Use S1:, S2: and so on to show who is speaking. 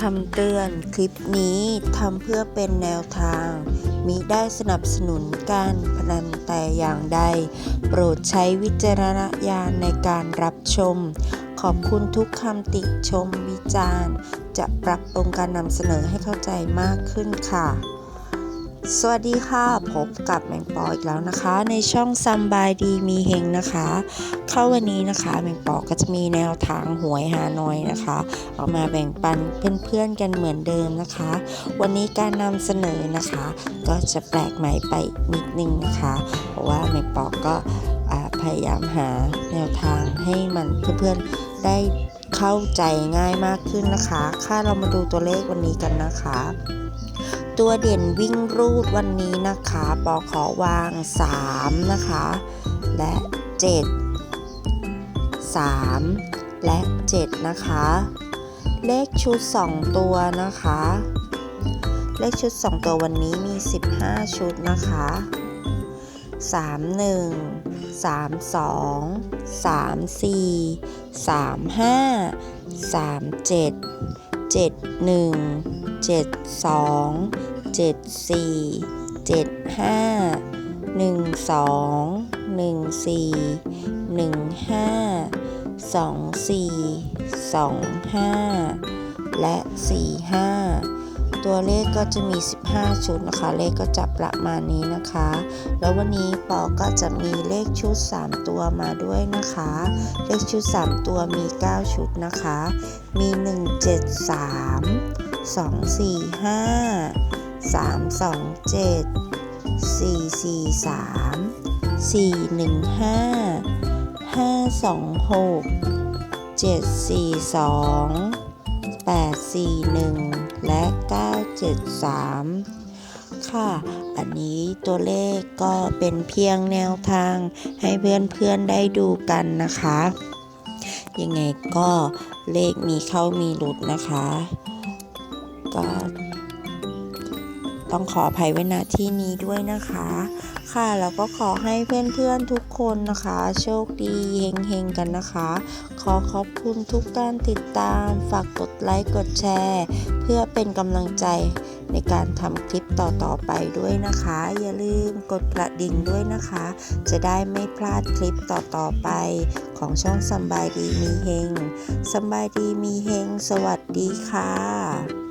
S1: คำเตือนคลิปนี้ทำเพื่อเป็นแนวทาง มิได้สนับสนุนการพนันแต่อย่างใด โปรดใช้วิจารณญาณในการรับชม ขอบคุณทุกคำติชมวิจารณ์ จะปรับปรุงการนำเสนอให้เข้าใจมากขึ้นค่ะ สวัสดีค่ะ พบกับแมงปออีกแล้วนะคะ ในช่องซัมบายดีมีเฮงนะคะ เข้าวันนี้นะคะแมงปอก็จะมีแนวทางหวยฮานอยนะคะ เอามาแบ่งปันเพื่อนๆกันเหมือนเดิมนะคะ วันนี้การนำเสนอนะคะ ก็จะแปลกใหม่ไปนิดนึงนะคะ เพราะว่าแมงปอก็พยายามหาแนวทางให้มันเพื่อนๆได้เข้าใจง่ายมากขึ้นนะคะ ค่าเรามาดูตัวเลขวันนี้กันนะคะ ตัวเด่นวิ่งรูดวันนี้นะคะปอขอวาง 3 นะคะ และ 7 3 และ 7 นะคะ เลขชุด 2 ตัวนะคะ เลขชุด 2 ตัววันนี้มี 15 ชุดนะคะ 3 1 3 2 3 4 3 5 3 7 2 7 4 7 5 1 2 1 4 1 5 2 4 2 5 และ 4 5 ตัวเลขก็จะมี 15 ชุดนะคะ เลขก็จะประมาณนี้นะคะ แล้ววันนี้ปอก็จะมีเลขชุด 3 ตัวมาด้วยนะคะ เลขชุด 3 ตัวมี 9 ชุดนะคะ มี 1 7 3 2 4 5 3 2 7 4 4 3 4 1 5 5 2 6 7 4 2 8 4 1 และ 9 7 3 ค่ะ อันนี้ตัวเลขก็เป็นเพียงแนวทางให้เพื่อนๆได้ดูกันนะคะ ยังไงก็เลขมีเข้ามีหลุดนะคะ ก็ต้องขออภัยไว้ณที่นี้ด้วยนะคะ ค่ะแล้วก็ขอให้เพื่อนๆทุกคนนะคะ โชคดีเฮงๆกันนะคะ ขอขอบคุณทุกการติดตาม ฝากกดไลค์กดแชร์ เพื่อเป็นกำลังใจในการทำคลิปต่อๆไปด้วยนะคะ อย่าลืมกดกระดิ่งด้วยนะคะ จะได้ไม่พลาดคลิปต่อๆไปของช่องสบายดีมีเฮงสบายดีมีเฮง สวัสดีค่ะ